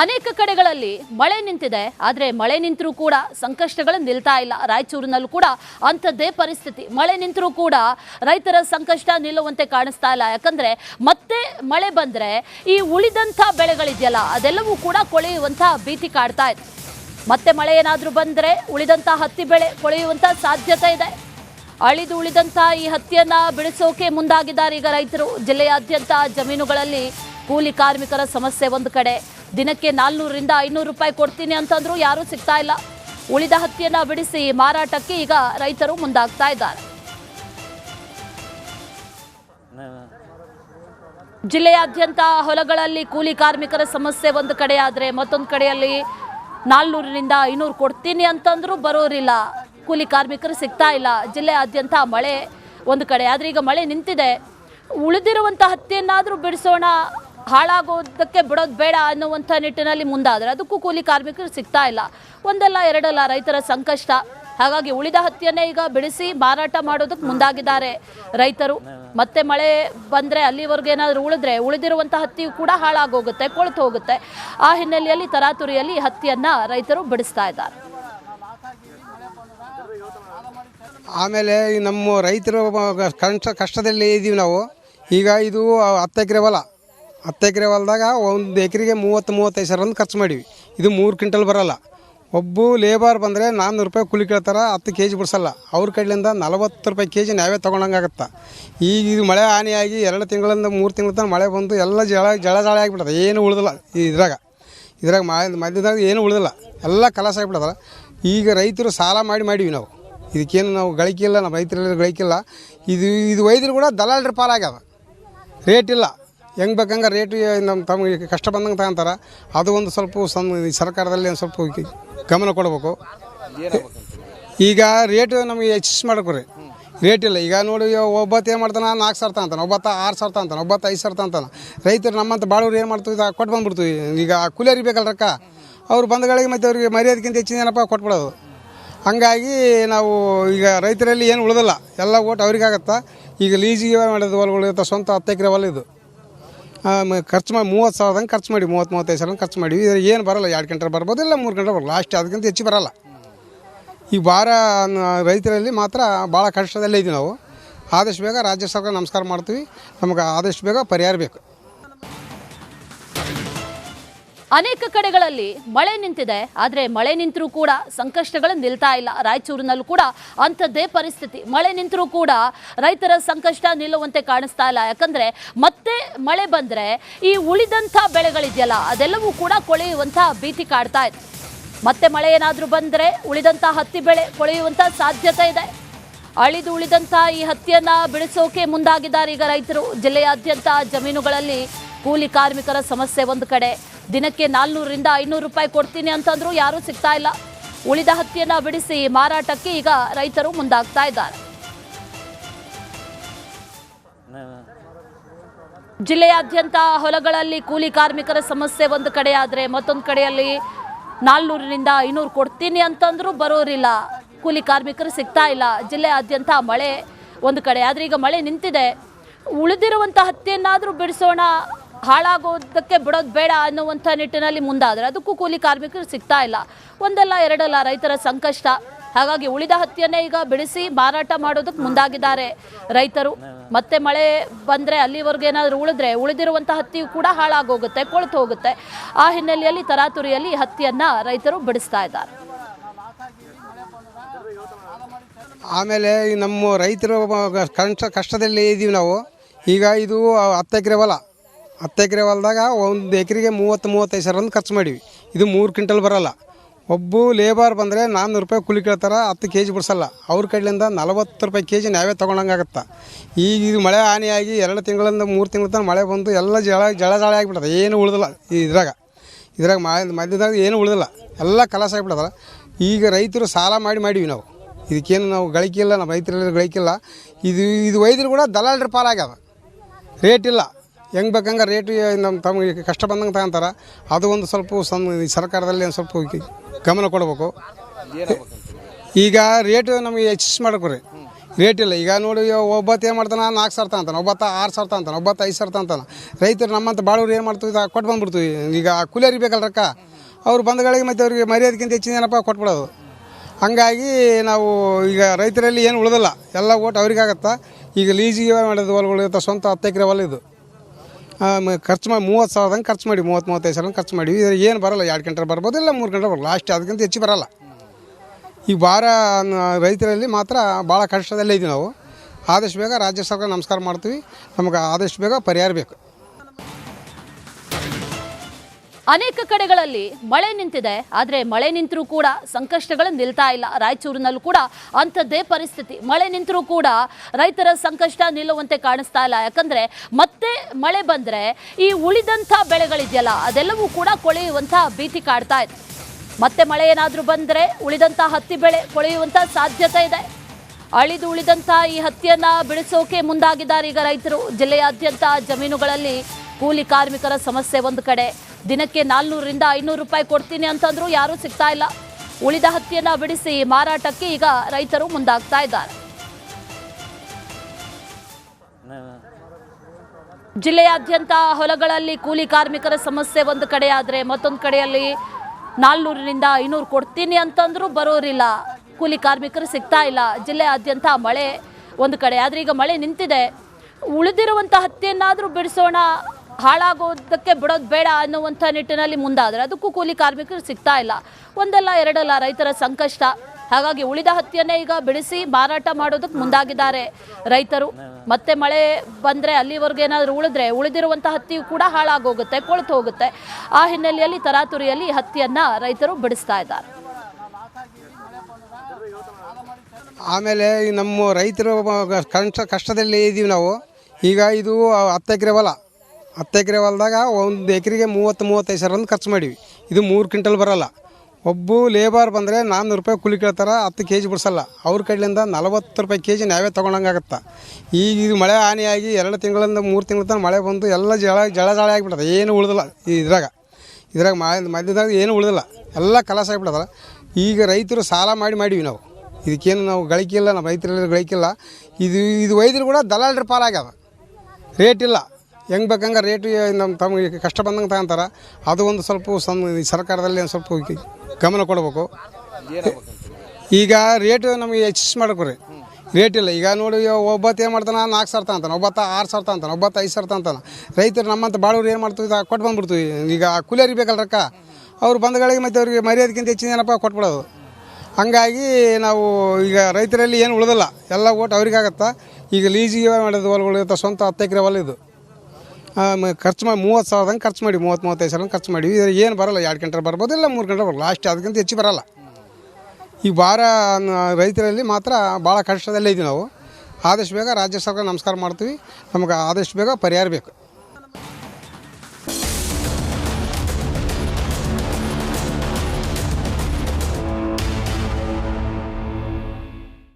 ಅನೇಕ ಕಡೆಗಳಲ್ಲಿ ಮಳೆ ನಿಂತಿದೆ. ಆದರೆ ಮಳೆ ನಿಂತರೂ ಕೂಡ ಸಂಕಷ್ಟಗಳು ನಿಲ್ತಾ ಇಲ್ಲ. ರಾಯಚೂರಿನಲ್ಲೂ ಕೂಡ ಅಂಥದ್ದೇ ಪರಿಸ್ಥಿತಿ. ಮಳೆ ನಿಂತರೂ ಕೂಡ ರೈತರ ಸಂಕಷ್ಟ ನಿಲ್ಲುವಂತೆ ಕಾಣಿಸ್ತಾ ಇಲ್ಲ. ಯಾಕಂದರೆ ಮತ್ತೆ ಮಳೆ ಬಂದರೆ ಈ ಉಳಿದಂಥ ಬೆಳೆಗಳಿದೆಯಲ್ಲ, ಅದೆಲ್ಲವೂ ಕೂಡ ಕೊಳೆಯುವಂಥ ಭೀತಿ ಕಾಡ್ತಾ ಇದೆ. ಮತ್ತೆ ಮಳೆ ಏನಾದರೂ ಬಂದರೆ ಉಳಿದಂಥ ಹತ್ತಿ ಬೆಳೆ ಕೊಳೆಯುವಂಥ ಸಾಧ್ಯತೆ ಇದೆ. ಅಳಿದು ಉಳಿದಂಥ ಈ ಹತ್ತಿಯನ್ನು ಬಿಡಿಸೋಕೆ ಮುಂದಾಗಿದ್ದಾರೆ ಈಗ ರೈತರು. ಜಿಲ್ಲೆಯಾದ್ಯಂತ ಜಮೀನುಗಳಲ್ಲಿ ಕೂಲಿ ಕಾರ್ಮಿಕರ ಸಮಸ್ಯೆ ಒಂದು ಕಡೆ. ದಿನಕ್ಕೆ ನಾಲ್ನೂರರಿಂದ ಐನೂರು ರೂಪಾಯಿ ಕೊಡ್ತೀನಿ ಅಂತಂದ್ರೂ ಯಾರೂ ಸಿಗ್ತಾ ಇಲ್ಲ. ಉಳಿದ ಹತ್ತಿಯನ್ನ ಬಿಡಿಸಿ ಮಾರಾಟಕ್ಕೆ ಈಗ ರೈತರು ಮುಂದಾಗ್ತಾ ಇದ್ದಾರೆ. ಜಿಲ್ಲೆಯಾದ್ಯಂತ ಹೊಲಗಳಲ್ಲಿ ಕೂಲಿ ಕಾರ್ಮಿಕರ ಸಮಸ್ಯೆ ಒಂದು ಕಡೆ ಆದರೆ ಮತ್ತೊಂದು ಕಡೆಯಲ್ಲಿ ನಾಲ್ನೂರರಿಂದ ಐನೂರು ಕೊಡ್ತೀನಿ ಅಂತಂದ್ರೂ ಬರೋರಿಲ್ಲ. ಕೂಲಿ ಕಾರ್ಮಿಕರು ಸಿಗ್ತಾ ಇಲ್ಲ. ಜಿಲ್ಲೆಯಾದ್ಯಂತ ಮಳೆ ಒಂದು ಕಡೆ. ಆದರೆ ಈಗ ಮಳೆ ನಿಂತಿದೆ. ಉಳಿದಿರುವಂಥ ಹತ್ತಿಯನ್ನಾದರೂ ಬಿಡಿಸೋಣ. ಹಾಳಾಗೋದಕ್ಕೆ ಬಿಡೋದು ಬೇಡ ಅನ್ನುವಂಥ ನಿಟ್ಟಿನಲ್ಲಿ ಮುಂದಾದರೆ ಅದಕ್ಕೂ ಕೂಲಿ ಕಾರ್ಮಿಕರು ಸಿಗ್ತಾ ಇಲ್ಲ. ಒಂದಲ್ಲ ಎರಡಲ್ಲ ರೈತರ ಸಂಕಷ್ಟ. ಹಾಗಾಗಿ ಉಳಿದ ಹತ್ತಿಯನ್ನೇ ಈಗ ಬಿಡಿಸಿ ಮಾರಾಟ ಮಾಡೋದಕ್ಕೆ ಮುಂದಾಗಿದ್ದಾರೆ ರೈತರು. ಮತ್ತೆ ಮಳೆ ಬಂದರೆ ಅಲ್ಲಿವರೆಗೂ ಏನಾದರೂ ಉಳಿದ್ರೆ ಉಳಿದಿರುವಂಥ ಹತ್ತಿಯು ಕೂಡ ಹಾಳಾಗೋಗುತ್ತೆ, ಕೊಳ್ತು ಹೋಗುತ್ತೆ. ಆ ಹಿನ್ನೆಲೆಯಲ್ಲಿ ತರಾತುರಿಯಲ್ಲಿ ಹತ್ತಿಯನ್ನು ರೈತರು ಬಿಡಿಸ್ತಾ ಇದ್ದಾರೆ. ಆಮೇಲೆ ನಮ್ಮ ರೈತರು ಕಷ್ಟ ಕಷ್ಟದಲ್ಲಿ ಇದ್ದೀವಿ ನಾವು. ಈಗ ಇದು ಹತ್ತು ಎಕರೆ ಹೊಲ. ಹತ್ತು ಎಕರೆ ಹೊಲದಾಗ ಒಂದು ಎಕರೆಗೆ ಮೂವತ್ತು, ಮೂವತ್ತೈದು ಸಾವಿರ ಒಂದು ಖರ್ಚು ಮಾಡೀವಿ. ಇದು ಮೂರು ಕ್ವಿಂಟಲ್ ಬರೋಲ್ಲ. ಒಬ್ಬ ಲೇಬರ್ ಬಂದರೆ ನಾನ್ನೂರು ರೂಪಾಯಿ ಕೂಲಿ ಕೇಳ್ತಾರೆ, ಹತ್ತು ಕೆ ಜಿ ಬಿಡಿಸಲ್ಲ. ಅವ್ರ ಕಡೆಯಿಂದ ನಲವತ್ತು ರೂಪಾಯಿ ಕೆ ಜಿ ನಾವೇ ತೊಗೊಂಡಂಗಾಗತ್ತೆ ಈಗ ಇದು ಮಳೆ ಹಾನಿಯಾಗಿ ಎರಡು ತಿಂಗಳಿಂದ ಮೂರು ತಿಂಗಳ ತನಕ ಮಳೆ ಬಂದು ಎಲ್ಲ ಜಳ ಜಳ ಜಳ ಆಗಿಬಿಡ್ತದೆ ಏನು ಉಳಿದಿಲ್ಲ ಇದ್ರಾಗ. ಇದ್ರಾಗ ಮಧ್ಯದಾಗ ಏನು ಉಳಿದಿಲ್ಲ. ಎಲ್ಲ ಕಲಾಸ ಆಗಿಬಿಡ್ತಾರೆ ಈಗ ರೈತರು ಸಾಲ ಮಾಡಿ ಮಾಡೀವಿ ನಾವು. ಇದಕ್ಕೇನು ನಾವು ಗಳಿಕಿಲ್ಲ ನಮ್ಮ ರೈತರಲ್ಲಿ ಗಳಿಕಿಲ್ಲ ಇದು ಇದು ವೈದ್ಯರು ಕೂಡ ದಲಾಲ್ರ ಪಾಲಾಗ್ಯದ ರೇಟ್ ಇಲ್ಲ. ಹೆಂಗೆ ಬೇಕಂಗೆ ರೇಟ್ ನಮ್ಮ ತಮಗೆ ಕಷ್ಟ ಬಂದಂಗೆ ತಗೊಂತಾರೆ, ಅದು ಒಂದು ಸ್ವಲ್ಪ ಸರ್ಕಾರದಲ್ಲಿ ಒಂದು ಸ್ವಲ್ಪ ಗಮನ ಕೊಡಬೇಕು. ಈಗ ರೇಟ್ ನಮಗೆ ಹೆಚ್ಚಿಸ್ ಮಾಡ್ಕೊರಿ. ರೇಟ್ ಇಲ್ಲ. ಈಗ ನೋಡಿ ಒಬ್ಬತ್ತು ಏನು ಮಾಡ್ತಾನೆ ನಾಲ್ಕು ಸಾವಿರ ಅಂತಾನೆ ಒಬ್ಬತ್ತ ಆರು ಸಾವಿರ ಅಂತಾನೆ ಒಬ್ಬತ್ತು ಐದು ಸಾವಿರ ಅಂತಾನೆ ರೈತರು ನಮ್ಮಂತ ಬಾಳೂರು ಏನು ಮಾಡ್ತೀವಿ, ಇದು ಕೊಟ್ಟು ಬಂದ್ಬಿಡ್ತೀವಿ ಈಗ ಕೂಲಿಯರಿಗೆ ಬೇಕಲ್ಲ ರೊಕ್ಕ? ಅವ್ರು ಬಂದಗಳಿಗೆ ಮತ್ತು ಅವ್ರಿಗೆ ಮರ್ಯಾದಕ್ಕಿಂತ ಹೆಚ್ಚಿನ ಏನಪ್ಪ ಕೊಟ್ಬಿಡೋದು. ಹಂಗಾಗಿ ನಾವು ಈಗ ರೈತರಲ್ಲಿ ಏನು ಉಳಿದಲ್ಲ. ಎಲ್ಲ ಓಟ್ ಅವ್ರಿಗಾಗತ್ತೆ. ಈಗ ಲೀಜಿಗೆ ಮಾಡೋದು ಹೊಲಗಳು ಇರ್ತಾವೆ, ಸ್ವಂತ ಹತ್ತು ಎಕರೆ ಹೊಲ ಇದು. ಖರ್ಚು ಮಾಡಿ ಮೂವತ್ತು ಸಾವಿರದಂಗೆ ಖರ್ಚು ಮಾಡಿ, ಮೂವತ್ತು, ಮೂವತ್ತೈದು ಸಾವಿರ ಖರ್ಚು ಮಾಡಿ. ಇದ್ರಾಗ ಏನು ಬರೋಲ್ಲ, ಎರಡು ಗಂಟೆ ಬರ್ಬೋದು ಇಲ್ಲ ಮೂರು ಗಂಟೆ ಬರಲ್ಲ ಲಾಸ್ಟ್ ಅದಕ್ಕಿಂತ ಹೆಚ್ಚು ಬರೋಲ್ಲ. ಈ ಭಾರ ರೈತರಲ್ಲಿ ಮಾತ್ರ ಭಾಳ ಕಷ್ಟದಲ್ಲೇ ಇದ್ದೀವಿ ನಾವು. ಆದಷ್ಟು ಬೇಗ ರಾಜ್ಯ ಸರ್ಕಾರ ನಮಸ್ಕಾರ ಮಾಡ್ತೀವಿ. ನಮಗೆ ಆದಷ್ಟು ಬೇಗ ಪರಿಹಾರ ಬೇಕು. ಅನೇಕ ಕಡೆಗಳಲ್ಲಿ ಮಳೆ ನಿಂತಿದೆ, ಆದರೆ ಮಳೆ ನಿಂತರೂ ಕೂಡ ಸಂಕಷ್ಟಗಳು ನಿಲ್ತಾ ಇಲ್ಲ. ರಾಯಚೂರಿನಲ್ಲೂ ಕೂಡ ಅಂಥದ್ದೇ ಪರಿಸ್ಥಿತಿ. ಮಳೆ ನಿಂತರೂ ಕೂಡ ರೈತರ ಸಂಕಷ್ಟ ನಿಲ್ಲುವಂತೆ ಕಾಣಿಸ್ತಾ ಇಲ್ಲ. ಯಾಕಂದರೆ ಮತ್ತೆ ಮಳೆ ಬಂದರೆ ಈ ಉಳಿದಂಥ ಬೆಳೆಗಳಿದೆಯಲ್ಲ, ಅದೆಲ್ಲವೂ ಕೂಡ ಕೊಳೆಯುವಂಥ ಭೀತಿ ಕಾಡ್ತಾ ಇದೆ. ಮತ್ತೆ ಮಳೆ ಏನಾದರೂ ಬಂದರೆ ಉಳಿದಂಥ ಹತ್ತಿ ಬೆಳೆ ಕೊಳೆಯುವಂಥ ಸಾಧ್ಯತೆ ಇದೆ. ಅಳಿದು ಉಳಿದಂಥ ಈ ಹತ್ತಿಯನ್ನು ಬಿಡಿಸೋಕೆ ಮುಂದಾಗಿದ್ದಾರೆ ಈಗ ರೈತರು. ಜಿಲ್ಲೆಯಾದ್ಯಂತ ಜಮೀನುಗಳಲ್ಲಿ ಕೂಲಿ ಕಾರ್ಮಿಕರ ಸಮಸ್ಯೆ ಒಂದು ಕಡೆ. ದಿನಕ್ಕೆ ನಾಲ್ನೂರರಿಂದ ಐನೂರು ರೂಪಾಯಿ ಕೊಡ್ತೀನಿ ಅಂತಂದ್ರೂ ಯಾರೂ ಸಿಗ್ತಾ ಇಲ್ಲ. ಉಳಿದ ಹತ್ತಿಯನ್ನ ಬಿಡಿಸಿ ಮಾರಾಟಕ್ಕೆ ಈಗ ರೈತರು ಮುಂದಾಗ್ತಾ ಇದ್ದಾರೆ. ಜಿಲ್ಲೆಯಾದ್ಯಂತ ಹೊಲಗಳಲ್ಲಿ ಕೂಲಿ ಕಾರ್ಮಿಕರ ಸಮಸ್ಯೆ ಒಂದು ಕಡೆ ಆದರೆ ಮತ್ತೊಂದು ಕಡೆಯಲ್ಲಿ ನಾಲ್ನೂರರಿಂದ ಐನೂರು ಕೊಡ್ತೀನಿ ಅಂತಂದ್ರೂ ಬರೋರಿಲ್ಲ. ಕೂಲಿ ಕಾರ್ಮಿಕರು ಸಿಗ್ತಾ ಇಲ್ಲ. ಜಿಲ್ಲೆಯಾದ್ಯಂತ ಮಳೆ ಒಂದು ಕಡೆ ಆದರೆ ಈಗ ಮಳೆ ನಿಂತಿದೆ. ಉಳಿದಿರುವಂಥ ಹತ್ತಿಯನ್ನಾದರೂ ಬಿಡಿಸೋಣ. ಹಾಳಾಗೋದಕ್ಕೆ ಬಿಡೋದು ಬೇಡ ಅನ್ನುವಂಥ ನಿಟ್ಟಿನಲ್ಲಿ ಮುಂದಾದರೆ ಅದಕ್ಕೂ ಕೂಲಿ ಕಾರ್ಮಿಕರು ಸಿಗ್ತಾ ಇಲ್ಲ. ಒಂದಲ್ಲ ಎರಡಲ್ಲ ರೈತರ ಸಂಕಷ್ಟ. ಹಾಗಾಗಿ ಉಳಿದ ಹತ್ತಿಯನ್ನೇ ಈಗ ಬಿಡಿಸಿ ಮಾರಾಟ ಮಾಡೋದಕ್ಕೆ ಮುಂದಾಗಿದ್ದಾರೆ ರೈತರು. ಮತ್ತೆ ಮಳೆ ಬಂದರೆ ಅಲ್ಲಿವರೆಗೆ ಏನಾದರೂ ಉಳಿದ್ರೆ ಉಳಿದಿರುವಂಥ ಹತ್ತಿಯು ಕೂಡ ಹಾಳಾಗೋಗುತ್ತೆ, ಕೊಳ್ತು ಹೋಗುತ್ತೆ. ಆ ಹಿನ್ನೆಲೆಯಲ್ಲಿ ತರಾತುರಿಯಲ್ಲಿ ಹತ್ತಿಯನ್ನು ರೈತರು ಬಿಡಿಸ್ತಾ ಇದ್ದಾರೆ. ಆಮೇಲೆ ನಮ್ಮ ರೈತರು ಕಷ್ಟ ಕಷ್ಟದಲ್ಲಿ ಇದ್ದೀವಿ ನಾವು. ಈಗ ಇದು ಹತ್ತು ಎಕರೆ ಹೊಲ. ಹತ್ತು ಎಕರೆ ಹೊಲದಾಗ ಒಂದು ಎಕರೆಗೆ ಮೂವತ್ತು, ಮೂವತ್ತೈದು ಸಾವಿರ ಖರ್ಚು ಮಾಡೀವಿ. ಇದು ಮೂರು ಕ್ವಿಂಟಲ್ ಬರೋಲ್ಲ. ಒಬ್ಬ ಲೇಬರ್ ಬಂದರೆ ನಾನ್ನೂರು ರೂಪಾಯಿ ಕೂಲಿ ಕೇಳ್ತಾರೆ, ಹತ್ತು ಕೆ ಜಿ ಬಿಡಿಸಲ್ಲ. ಅವ್ರ ಕಡೆಯಿಂದ ನಲವತ್ತು ರೂಪಾಯಿ ಕೆ ಜಿ ನಾವೇ ತೊಗೊಳಂಗಾಗತ್ತೆ ಈಗ ಇದು ಮಳೆ ಹಾನಿಯಾಗಿ ಎರಡು ತಿಂಗಳಿಂದ ಮೂರು ತಿಂಗಳ ತನಕ ಮಳೆ ಬಂದು ಎಲ್ಲ ಜಳ ಜಳ ಜಳ ಆಗಿಬಿಡ್ತದೆ ಏನು ಉಳಿದಿಲ್ಲ ಇದ್ರಾಗ. ಇದ್ರಾಗ ಮಧ್ಯದಾಗ ಏನು ಉಳಿದಿಲ್ಲ. ಎಲ್ಲ ಕಲಾಸ ಆಗಿಬಿಟ್ಟದ ಈಗ ರೈತರು ಸಾಲ ಮಾಡಿ ಮಾಡೀವಿ ನಾವು. ಇದಕ್ಕೇನು ನಾವು ಗಳಿಕಿಲ್ಲ ನಮ್ಮ ರೈತರಲ್ಲಿ ಗಳಿಕಿಲ್ಲ ಇದು ಇದು ವೈದ್ಯರು ಕೂಡ ದಲ್ಲಾಳ್ರ ಪಾಲಾಗ್ಯದ ರೇಟ್ ಇಲ್ಲ. ಹೆಂಗೆ ಬೇಕಂಗೆ ರೇಟ್ ನಮ್ಮ ತಮಗೆ ಕಷ್ಟ ಬಂದಂಗೆ ತಗೊಂತಾರೆ. ಅದು ಒಂದು ಸ್ವಲ್ಪ ಈ ಸರ್ಕಾರದಲ್ಲಿ ಒಂದು ಸ್ವಲ್ಪ ಗಮನ ಕೊಡಬೇಕು. ಈಗ ರೇಟ್ ನಮಗೆ ಹೆಚ್ಚಿಸಿ ಮಾಡಬೇಕು ರೀ ರೇಟ್ ಇಲ್ಲ. ಈಗ ನೋಡಿ ಒಬ್ಬತ್ತು ಏನು ಮಾಡ್ತಾನೆ? ನಾಲ್ಕು ಸಾವಿರ ಅಂತಾನೆ ಒಬ್ಬತ್ತ ಆರು ಸಾವಿರ ಅಂತಾನೆ ಒಬ್ಬತ್ತ ಐದು ಸಾವಿರ ಅಂತಾನೆ ರೈತರು ನಮ್ಮಂತ ಬಾಳೂರು ಏನು ಮಾಡ್ತೀವಿ? ಕೊಟ್ಟು ಬಂದ್ಬಿಡ್ತೀವಿ. ಈಗ ಕೂಲಿಯರಿಗೆ ಬೇಕಲ್ಲ ರೊಕ್ಕ? ಅವ್ರು ಬಂದಗಳಿಗೆ ಮತ್ತು ಅವ್ರಿಗೆ ಮರ್ಯಾದಕ್ಕಿಂತ ಹೆಚ್ಚಿನ ಏನಪ್ಪ ಕೊಟ್ಬಿಡೋದು ಹಂಗಾಗಿ ನಾವು ಈಗ ರೈತರಲ್ಲಿ ಏನು ಉಳಿದಿಲ್ಲ. ಎಲ್ಲ ಓಟ್ ಅವ್ರಿಗಾಗತ್ತಾ? ಈಗ ಲೀಜಿಗೆ ಮಾಡೋದು ಹೊಲಗಳು ಇರ್ತಾವೆ, ಸ್ವಂತ ಹತ್ತು ಎಕರೆ ಹೊಲ ಇದು. ಖರ್ಚು ಮಾಡಿ ಮೂವತ್ತು ಸಾವಿರದಂಗೆ ಖರ್ಚು ಮಾಡಿ, ಮೂವತ್ತು, ಮೂವತ್ತೈದು ಸಾವಿರ ಖರ್ಚು ಮಾಡಿವಿ ಇದ್ರಾಗ ಏನು ಬರಲ್ಲ, ಎರಡು ಗಂಟೆ ಬರ್ಬೋದು, ಇಲ್ಲ ಮೂರು ಗಂಟೆ ಬರಲ್ಲ ಲಾಸ್ಟ್ ಅದಕ್ಕಿಂತ ಹೆಚ್ಚು ಬರಲ್ಲ. ಈ ಭಾರ ರೈತರಲ್ಲಿ ಮಾತ್ರ ಭಾಳ ಕಷ್ಟದಲ್ಲೇ ಇದ್ದೀವಿ ನಾವು. ಆದಷ್ಟು ಬೇಗ ರಾಜ್ಯ ಸರ್ಕಾರ ನಮಸ್ಕಾರ ಮಾಡ್ತೀವಿ. ನಮಗೆ ಆದಷ್ಟು ಬೇಗ ಪರಿಹಾರ ಬೇಕು. ಅನೇಕ ಕಡೆಗಳಲ್ಲಿ ಮಳೆ ನಿಂತಿದೆ, ಆದರೆ ಮಳೆ ನಿಂತರೂ ಕೂಡ ಸಂಕಷ್ಟಗಳು ನಿಲ್ತಾ ಇಲ್ಲ. ರಾಯಚೂರಿನಲ್ಲೂ ಕೂಡ ಅಂಥದ್ದೇ ಪರಿಸ್ಥಿತಿ. ಮಳೆ ನಿಂತರೂ ಕೂಡ ರೈತರ ಸಂಕಷ್ಟ ನಿಲ್ಲುವಂತೆ ಕಾಣಿಸ್ತಾ ಇಲ್ಲ. ಯಾಕಂದರೆ ಮತ್ತೆ ಮಳೆ ಬಂದರೆ ಈ ಉಳಿದಂಥ ಬೆಳೆಗಳಿದೆಯಲ್ಲ, ಅದೆಲ್ಲವೂ ಕೂಡ ಕೊಳೆಯುವಂಥ ಭೀತಿ ಕಾಡ್ತಾ ಇದೆ. ಮತ್ತೆ ಮಳೆ ಏನಾದರೂ ಬಂದರೆ ಉಳಿದಂಥ ಹತ್ತಿ ಬೆಳೆ ಕೊಳೆಯುವಂಥ ಸಾಧ್ಯತೆ ಇದೆ. ಅಳಿದು ಉಳಿದಂಥ ಈ ಹತ್ತಿಯನ್ನು ಬಿಡಿಸೋಕೆ ಮುಂದಾಗಿದ್ದಾರೆ ಈಗ ರೈತರು. ಜಿಲ್ಲೆಯಾದ್ಯಂತ ಜಮೀನುಗಳಲ್ಲಿ ಕೂಲಿ ಕಾರ್ಮಿಕರ ಸಮಸ್ಯೆ ಒಂದು ಕಡೆ. ದಿನಕ್ಕೆ ನಾಲ್ನೂರರಿಂದ ಐನೂರು ರೂಪಾಯಿ ಕೊಡ್ತೀನಿ ಅಂತಂದ್ರೂ ಯಾರೂ ಸಿಗ್ತಾ ಇಲ್ಲ. ಉಳಿದ ಹತ್ತಿಯನ್ನ ಬಿಡಿಸಿ ಮಾರಾಟಕ್ಕೆ ಈಗ ರೈತರು ಮುಂದಾಗ್ತಾ ಇದ್ದಾರೆ. ಜಿಲ್ಲೆಯಾದ್ಯಂತ ಹೊಲಗಳಲ್ಲಿ ಕೂಲಿ ಕಾರ್ಮಿಕರ ಸಮಸ್ಯೆ ಒಂದು ಕಡೆ ಆದರೆ ಮತ್ತೊಂದು ಕಡೆಯಲ್ಲಿ ನಾಲ್ನೂರರಿಂದ ಐನೂರು ಕೊಡ್ತೀನಿ ಅಂತಂದ್ರೂ ಬರೋರಿಲ್ಲ. ಕೂಲಿ ಕಾರ್ಮಿಕರು ಸಿಗ್ತಾ ಇಲ್ಲ. ಜಿಲ್ಲೆಯಾದ್ಯಂತ ಮಳೆ ಒಂದು ಕಡೆ. ಆದರೆ ಈಗ ಮಳೆ ನಿಂತಿದೆ. ಉಳಿದಿರುವಂಥ ಹತ್ತಿಯನ್ನಾದರೂ ಬಿಡಿಸೋಣ ಹಾಳಾಗೋದಕ್ಕೆ ಬಿಡೋದು ಬೇಡ ಅನ್ನುವಂಥ ನಿಟ್ಟಿನಲ್ಲಿ ಮುಂದಾದರೆ ಅದಕ್ಕೂ ಕೂಲಿ ಕಾರ್ಮಿಕರು ಸಿಗ್ತಾ ಇಲ್ಲ. ಒಂದಲ್ಲ ಎರಡಲ್ಲ ರೈತರ ಸಂಕಷ್ಟ. ಹಾಗಾಗಿ ಉಳಿದ ಹತ್ತಿಯನ್ನೇ ಈಗ ಬಿಡಿಸಿ ಮಾರಾಟ ಮಾಡೋದಕ್ಕೆ ಮುಂದಾಗಿದ್ದಾರೆ ರೈತರು. ಮತ್ತೆ ಮಳೆ ಬಂದರೆ ಅಲ್ಲಿವರೆಗೆ ಏನಾದರೂ ಉಳಿದ್ರೆ ಉಳಿದಿರುವಂಥ ಹತ್ತಿಯು ಕೂಡ ಹಾಳಾಗೋಗುತ್ತೆ, ಕೊಳೆತು ಹೋಗುತ್ತೆ. ಆ ಹಿನ್ನೆಲೆಯಲ್ಲಿ ತರಾತುರಿಯಲ್ಲಿ ಹತ್ತಿಯನ್ನು ರೈತರು ಬಿಡಿಸ್ತಾ ಇದ್ದಾರೆ. ಆಮೇಲೆ ನಮ್ಮ ರೈತರು ಕಷ್ಟ ಕಷ್ಟದಲ್ಲಿ ಇದ್ದೀವಿ ನಾವು. ಈಗ ಇದು ಹತ್ತು ಎಕರೆ ಹೊಲ. ಹತ್ತು ಎಕರೆ ಹೊಲದಾಗ ಒಂದು ಎಕರೆಗೆ ಮೂವತ್ತು, ಮೂವತ್ತೈದು ಸಾವಿರ ಖರ್ಚು ಮಾಡೀವಿ. ಇದು ಮೂರು ಕ್ವಿಂಟಲ್ ಬರಲ್ಲ. ಒಬ್ಬ ಲೇಬರ್ ಬಂದರೆ ನಾನ್ನೂರು ರೂಪಾಯಿ ಕೂಲಿ ಕೇಳ್ತಾರೆ, ಹತ್ತು ಕೆ ಜಿ ಬಿಡಿಸಲ್ಲ. ಅವ್ರ ಕಡೆಯಿಂದ ನಲವತ್ತು ರೂಪಾಯಿ ಕೆ ಜಿ ನಾವೇ ತೊಗೊಂಡಂಗಾಗತ್ತೆ ಈಗ ಇದು ಮಳೆ ಹಾನಿಯಾಗಿ ಎರಡು ತಿಂಗಳಿಂದ ಮೂರು ತಿಂಗಳ ತನಕ ಮಳೆ ಬಂದು ಎಲ್ಲ ಜಳ ಜಳ ಜಳ ಆಗಿಬಿಟ್ಟದೆ ಏನು ಉಳಿದಿಲ್ಲ ಇದ್ರಾಗ. ಇದ್ರಾಗ ಮಧ್ಯದಾಗ ಏನು ಉಳಿದಿಲ್ಲ. ಎಲ್ಲ ಕಲಾಸ ಆಗಿಬಿಟ್ಟದಲ್ಲ ಈಗ ರೈತರು ಸಾಲ ಮಾಡಿ ಮಾಡೀವಿ ನಾವು. ಇದಕ್ಕೇನು ನಾವು ಗಳಿಕಿಲ್ಲ ನಮ್ಮ ರೈತರಲ್ಲಿ ಗಳಿಕಿಲ್ಲ ಇದು ಇದು ವೈದ್ಯರು ಕೂಡ ದಲ್ಲಾಳಿರ ಪಾಲಾಗ್ಯದ ರೇಟ್ ಇಲ್ಲ. ಹೆಂಗೆ ಬೇಕಂಗೆ ರೇಟ್ ನಮ್ಮ ತಮಗೆ ಕಷ್ಟ ಬಂದಂಗೆ ತಗೊಂತಾರೆ. ಅದು ಒಂದು ಸ್ವಲ್ಪ ಸರ್ಕಾರದಲ್ಲಿ ಒಂದು ಸ್ವಲ್ಪ ಗಮನ ಕೊಡಬೇಕು. ಈಗ ರೇಟ್ ನಮಗೆ ಹೆಚ್ಚಿಸ್ ಮಾಡಬೇಕು ರೀ. ರೇಟ್ ಇಲ್ಲ. ಈಗ ನೋಡಿ ಒಬ್ಬತ್ತು ಏನು ಮಾಡ್ತಾನೆ? ನಾಲ್ಕು ಸಾವಿರ ಅಂತಾನೆ ಒಬ್ಬತ್ತ ಆರು ಸಾವಿರ ಅಂತಾನೆ ಒಬ್ಬತ್ತ ಐದು ಸಾವಿರ ಅಂತಾನೆ ರೈತರು ನಮ್ಮಂತ ಬಾಳೂರು ಏನು ಮಾಡ್ತೀವಿ? ಕೊಟ್ಟು ಬಂದ್ಬಿಡ್ತೀವಿ. ಈಗ ಕೂಲಿಯರಿಗೆ ಬೇಕಲ್ಲ ರೊಕ್ಕ? ಅವ್ರು ಬಂದಗಳಿಗೆ ಮತ್ತು ಅವ್ರಿಗೆ ಮರ್ಯಾದಕ್ಕಿಂತ ಹೆಚ್ಚಿನ ಏನಪ್ಪ ಕೊಟ್ಬಿಡೋದು? ಹಂಗಾಗಿ ನಾವು ಈಗ ರೈತರಲ್ಲಿ ಏನು ಉಳಿದಲ್ಲ. ಎಲ್ಲ ಓಟ್ ಅವ್ರಿಗಾಗತ್ತಾ? ಈಗ ಲೀಸಿಗೆ ಮಾಡೋದು ಹೊಲಗಳು ಇರ್ತಾವೆ, ಸ್ವಂತ ಹತ್ತು ಎಕರೆ ಹೊಲ ಇದು. ಖರ್ಚು ಮಾಡಿ ಮೂವತ್ತು ಸಾವಿರದಂಗೆ ಖರ್ಚು ಮಾಡಿ, ಮೂವತ್ತು, ಮೂವತ್ತೈದು ಸಾವಿರ ಖರ್ಚು ಮಾಡಿ. ಇದ್ರಾಗ ಏನು ಬರಲ್ಲ, ಎರಡು ಗಂಟೆ ಬರ್ಬೋದು, ಇಲ್ಲ ಮೂರು ಗಂಟೆ ಬರಲ್ಲ ಲಾಸ್ಟ್ ಅದಕ್ಕಿಂತ ಹೆಚ್ಚು ಬರಲ್ಲ. ಈ ಭಾರ ರೈತರಲ್ಲಿ ಮಾತ್ರ ಭಾಳ ಕಷ್ಟದಲ್ಲೇ ಇದ್ದೀವಿ ನಾವು. ಆದಷ್ಟು ಬೇಗ ರಾಜ್ಯ ಸರ್ಕಾರ ನಮಸ್ಕಾರ ಮಾಡ್ತೀವಿ. ನಮಗೆ ಆದಷ್ಟು ಬೇಗ ಪರಿಹಾರ ಬೇಕು.